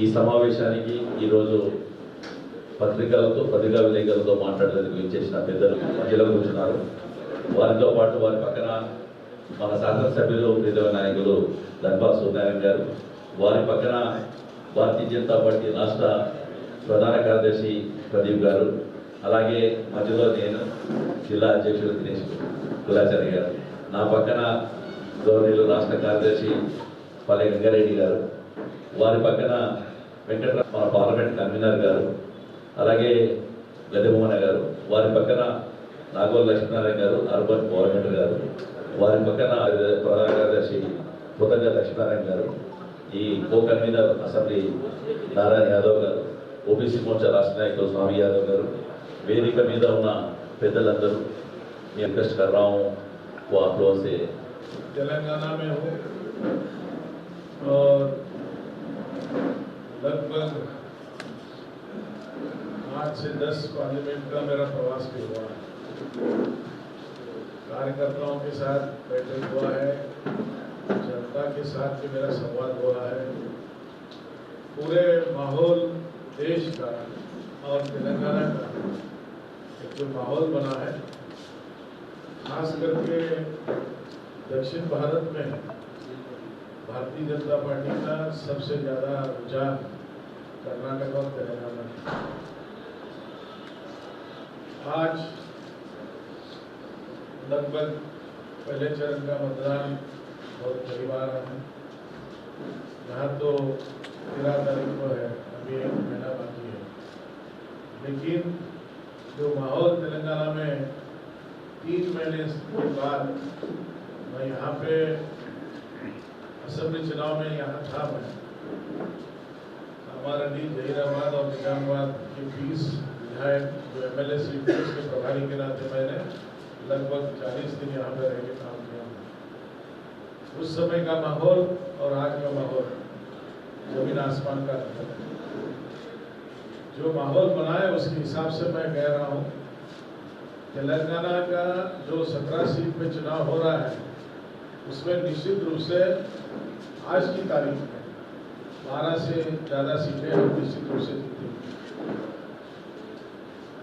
ఈ సమావేశానికి ఈరోజు పత్రికలతో పత్రికా విలేకరులతో మాట్లాడేందుకు ఇచ్చేసిన పెద్దలు మధ్యలో కూర్చున్నారు. వారితో పాటు వారి పక్కన మన శాసనసభ్యులు ప్రీతమ నాయకులు దర్బా సూర్యనారాయణ గారు వారి పక్కన భారతీయ జనతా పార్టీ రాష్ట్ర ప్రధాన కార్యదర్శి ప్రదీప్ గారు అలాగే మధ్యలో నేను జిల్లా అధ్యక్షుడు దినేష్ కులాచారి గారు. నా పక్కన గౌరవనీయులు రాష్ట్ర కార్యదర్శి పల్లె గంగారెడ్డి గారు. వారి పక్కన వెంకట మన పార్లమెంట్ కన్వీనర్ గారు అలాగే గద్దెమోహన గారు వారి పక్కన నాగోల్ లక్ష్మీనారాయణ గారు అర్బన్ కోఆర్డినేటర్ గారు వారి పక్కన ప్రధాన కార్యదర్శి కృతజ్ఞ లక్ష్మీనారాయణ గారు ఈ co convener assembly Narayana Yadav garu OBC Morcha రాష్ట్ర నాయకులు స్వామి యాదవ్ గారు వేదిక మీద ఉన్న పెద్దలందరూ మీ రిక్వెస్ట్ कर रहा हूँ वो आप लोगों से तेलंगाना में हूँ और लगभग आठ से दस पार्लियामेंट का मेरा प्रवास भी हुआ है। कार्यकर्ताओं के साथ बैठक हुआ है, जनता के साथ भी मेरा संवाद हुआ है। पूरे माहौल देश का और तेलंगाना का एक जो माहौल बना है, खास करके दक्षिण भारत में भारतीय जनता पार्टी का सबसे ज़्यादा रुझान कर्नाटक और तेलंगाना आज लगभग पहले चरण का मतदान बहुत करीब आ रहा है। यहाँ तो तेरह तारीख को है, अभी एक महीना बाकी है। लेकिन जो माहौल तेलंगाना में तीन महीने के बाद मैं यहाँ पे असेंबली चुनाव में यहाँ था मैं। हमारा डी जहीराबाद और निजामाबाद के बीस विधायक, जो एम एल ए सीट उसके प्रभारी के नाते मैंने लगभग चालीस दिन यहाँ पे रह के काम किया। उस समय का माहौल और आज का माहौल, ज़मीन आसमान का अंतर है। जो माहौल बना है उसके हिसाब से मैं कह रहा हूँ, तेलंगाना का जो सत्रह सीट पे चुनाव हो रहा है उसमें निश्चित रूप से आज की तारीख में बारह से ज़्यादा सीटें हम निश्चित रूप से जीतेंगे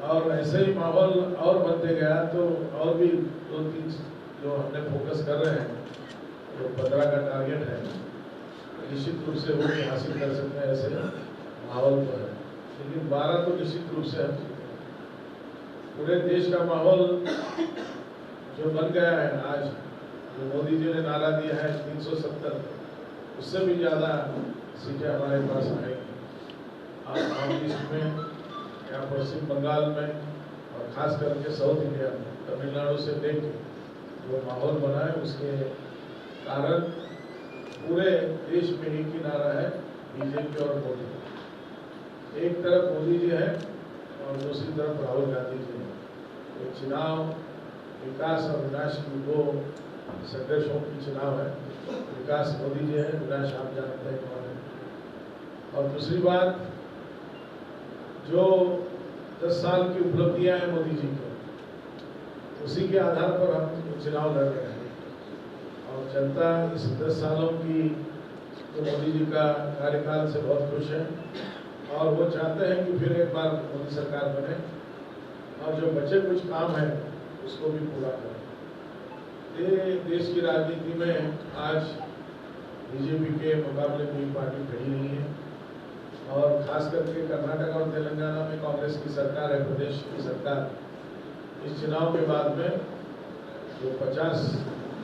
और ऐसे ही माहौल और बनते गया तो और भी दो तीन जो हमने फोकस कर रहे हैं, जो पंद्रह का टारगेट है, निश्चित रूप से वो भी हासिल कर सकते हैं ऐसे माहौल तो है। लेकिन बारह तो निश्चित रूप से हम पूरे देश का माहौल जो बन गया है आज जो मोदी जी ने नारा दिया है 370 उससे भी ज़्यादा सीटें हमारे पास आएँगी। आप नॉर्थ ईस्ट में, या पश्चिम बंगाल में, और खास करके साउथ इंडिया में, तमिलनाडु से लेके जो माहौल बना है, उसके कारण पूरे देश में एक ही नारा है, बीजेपी और मोदी। एक तरफ़ मोदी जी है और दूसरी तरफ़ राहुल गांधी जी है। ये चुनाव, विकास और विनाश की दो संघर्षों की चुनाव है, विकास मोदी जी है विनाश आप जानते हैं कौन है। और दूसरी बात, जो दस साल की उपलब्धियाँ हैं मोदी जी की, उसी के आधार पर हम चुनाव लड़ रहे हैं। और जनता इस दस सालों की जो मोदी जी का कार्यकाल से बहुत खुश है। और वो चाहते हैं कि फिर एक बार मोदी सरकार बने। और जो बचे कुछ काम है, उसको भी पूरा करें। ये देश की राजनीति में आज बीजेपी के मुकाबले कोई पार्टी खड़ी नहीं है। और खास करके कर्नाटक और तेलंगाना में कांग्रेस की सरकार है, प्रदेश की सरकार। इस चुनाव के बाद में जो 50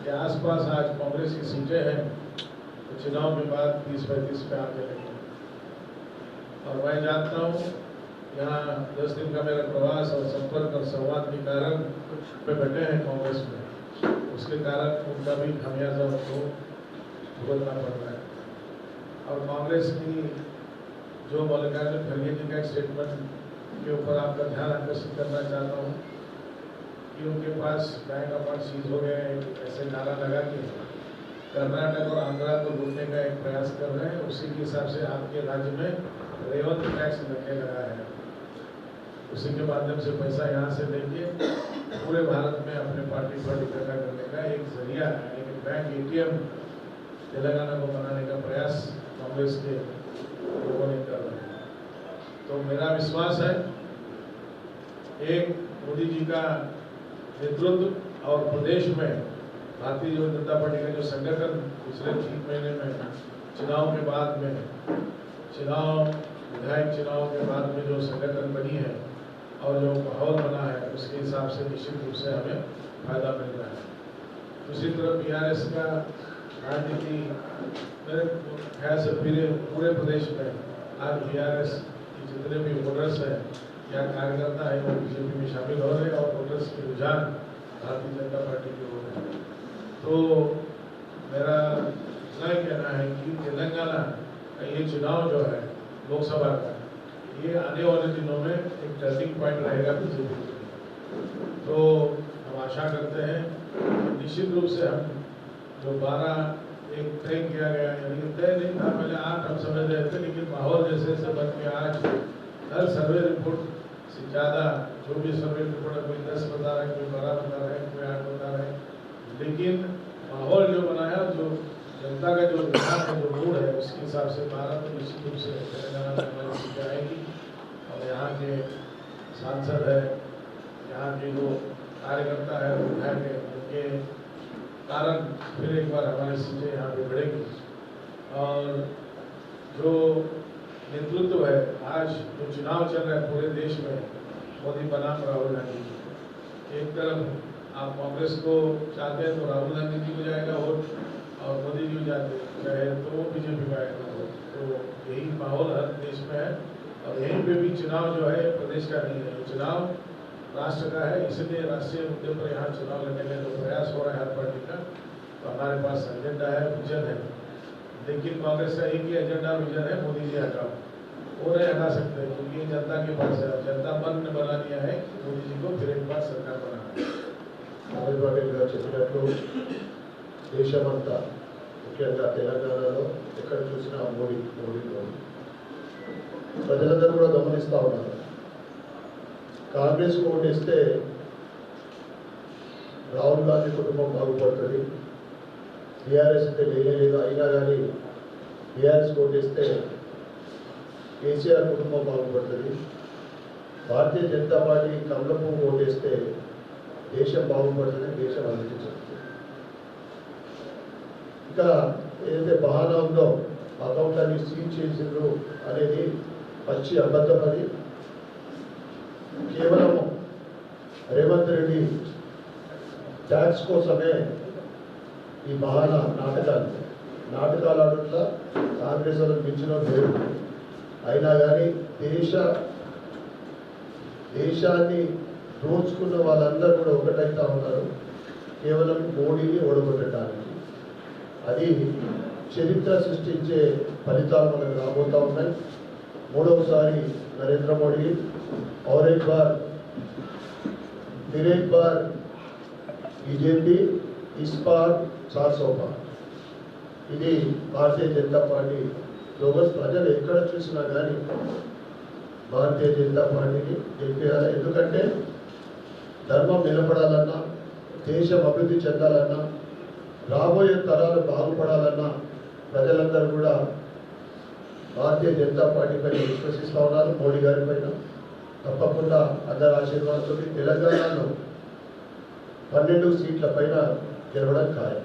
के आसपास आज कांग्रेस की सीटें हैं तो चुनाव के बाद 30 पैंतीस पे आके लगी और मैं जानता हूँ, यहाँ दस दिन का मेरा प्रवास और संपर्क और संवाद के कारण पे बैठे हैं कांग्रेस में। उसके कारण उनका भी खामियाजा उनको भुगतना पड़ रहा है। और कांग्रेस की जो मल्लिकार्जुन खड़गे जी का स्टेटमेंट के ऊपर आपका ध्यान आकर्षित करना चाहता हूँ कि उनके पास बैंक अकाउंट सीज हो गए ऐसे नारा लगा के कर्नाटक और आंध्रा को लूटने का एक प्रयास कर रहे हैं, उसी के हिसाब से आपके राज्य में रेवत टैक्स लगने लगा है। उसी के माध्यम से पैसा यहाँ से लेके पूरे भारत में अपने पार्टी पर इकट्ठा करने का एक ज़रिया है, लेकिन बैंक एटीएम तेलंगाना को बनाने का प्रयास कांग्रेस के लोगों ने कर रहे हैं। तो मेरा विश्वास है, एक मोदी जी का नेतृत्व और प्रदेश में भारतीय जनता पार्टी का जो संगठन पिछले तीन महीने में चुनाव के बाद में, चुनाव, विधायक चुनाव के बाद में जो संगठन बनी है और जो माहौल बना है, उसके हिसाब से निश्चित रूप से हमें फ़ायदा मिल रहा है। दूसरी तरफ़ बी आर एस का राजनीति मेरे ख्याल से पूरे पूरे प्रदेश में आज बी आर के जितने भी वोटर्स हैं, या कार्यकर्ता है, वो बीजेपी में शामिल हो रहे हैं और वोटर्स के रुझान भारतीय जनता पार्टी के हो रहे हैं। तो मेरा इतना कहना है कि तेलंगाना का ये चुनाव जो है, लोकसभा का ये आने वाले दिनों में एक टर्निंग पॉइंट रहेगा बीजेपी तो हम आशा करते हैं, निश्चित रूप से हम जो बारह एक तय किया गया यानी कि तय नहीं था, पहले आठ हम समझ रहे थे, लेकिन माहौल जैसे जैसे बन गया आज। हर सर्वे रिपोर्ट से ज़्यादा जो भी सर्वे रिपोर्ट है, कोई दस बता रहे है, कोई बारह बता रहे कोई आठ बता रहे लेकिन माहौल जो बनाया, जो जनता का जो रुझान है, जो मूड है, उसके हिसाब से बारह तो निश्चित रूप से तेलंगाना में यहाँ के सांसद है, यहाँ के जो कार्यकर्ता है विधायक है उनके कारण फिर एक बार हमारी सीटें यहाँ पे बढ़ेगी। और जो नेतृत्व है, आज जो चुनाव चल रहा है पूरे देश में मोदी बनाम राहुल गांधी एक तरफ़ आप कांग्रेस को चाहते हैं तो राहुल गांधी जी को जाएगा वोट, और मोदी जी को जाते चाहे तो वो बीजेपी को आएगा वोट। तो यही माहौल हर देश में है। और यहीं पे भी चुनाव जो है प्रदेश का नहीं है ये चुनाव राष्ट्र का है इसलिए राष्ट्रीय मुद्दे पर यहाँ चुनाव लड़ने का जो प्रयास हो रहा है हर पार्टी का तो हमारे पास एजेंडा है विजन है लेकिन कांग्रेस का एक ही एजेंडा विजन है मोदी जी हटाओ वो नहीं हटा सकते क्योंकि ये जनता के पास है और जनता मन ने बना दिया है कि मोदी जी को फिर एक बार सरकार बनाना है అనిల్ పటేల్ గారు చెప్పినట్లు దేశమంతా ముఖ్యంగా తెలంగాణలో ఎక్కడ చూసినా మోడీ మోడీ మోడీ ప్రజలందరూ కూడా గమనిస్తూ ఉన్నారు. కాంగ్రెస్ ఓటేస్తే రాహుల్ గాంధీ కుటుంబం బాగుపడుతుంది. టీఆర్ఎస్ అయితే లేనే లేదు అయినా కానీ టీఆర్ఎస్ ఓటేస్తే కేసీఆర్ కుటుంబం బాగుపడుతుంది. భారతీయ జనతా పార్టీ కమలపు ఓటేస్తే దేశం బాగుపడుతుంది దేశం అభివృద్ధి చెందుతుంది. ఇక ఏదైతే బహానా ఉందో అకౌంట్ అన్ని సీజ్ చేసిండ్రు అనేది పచ్చి అబద్ధం అది. కేవలం రేవంత్ రెడ్డి ట్యాక్స్ కోసమే ఈ బహానా నాటకాలు. నాటకాలు ఆడట్లా కాంగ్రెస్ వాళ్ళకి మించిన పేరు అయినా కానీ దేశ దేశాన్ని దోచుకున్న వాళ్ళందరూ కూడా ఒకటైతా ఉన్నారు. కేవలం మోడీని ఓడగొట్టడానికి. అది చరిత్ర సృష్టించే ఫలితాలు మనకు రాబోతూ ఉన్నాయి. మూడవసారి నరేంద్ర మోడీ और एक बार फिर एक बार बीजेपी इस बार चार सौ पार ఇది భారతీయ జనతా పార్టీ లోగస్ ప్రజలు ఎక్కడ చూసినా కానీ భారతీయ జనతా పార్టీని గెలిపేయాలి ఎందుకంటే ధర్మం నిలబడాలన్నా దేశం అభివృద్ధి చెందాలన్నా రాబోయే తరాలు బాగుపడాలన్నా ప్రజలందరూ కూడా భారతీయ జనతా పార్టీ పైన విశ్వసిస్తూ ఉన్నారు మోడీ గారి పైన. తప్పకుండా అందరి ఆశీర్వాదంతో తెలంగాణలో పన్నెండు సీట్ల పైన గెలవడం ఖాయం.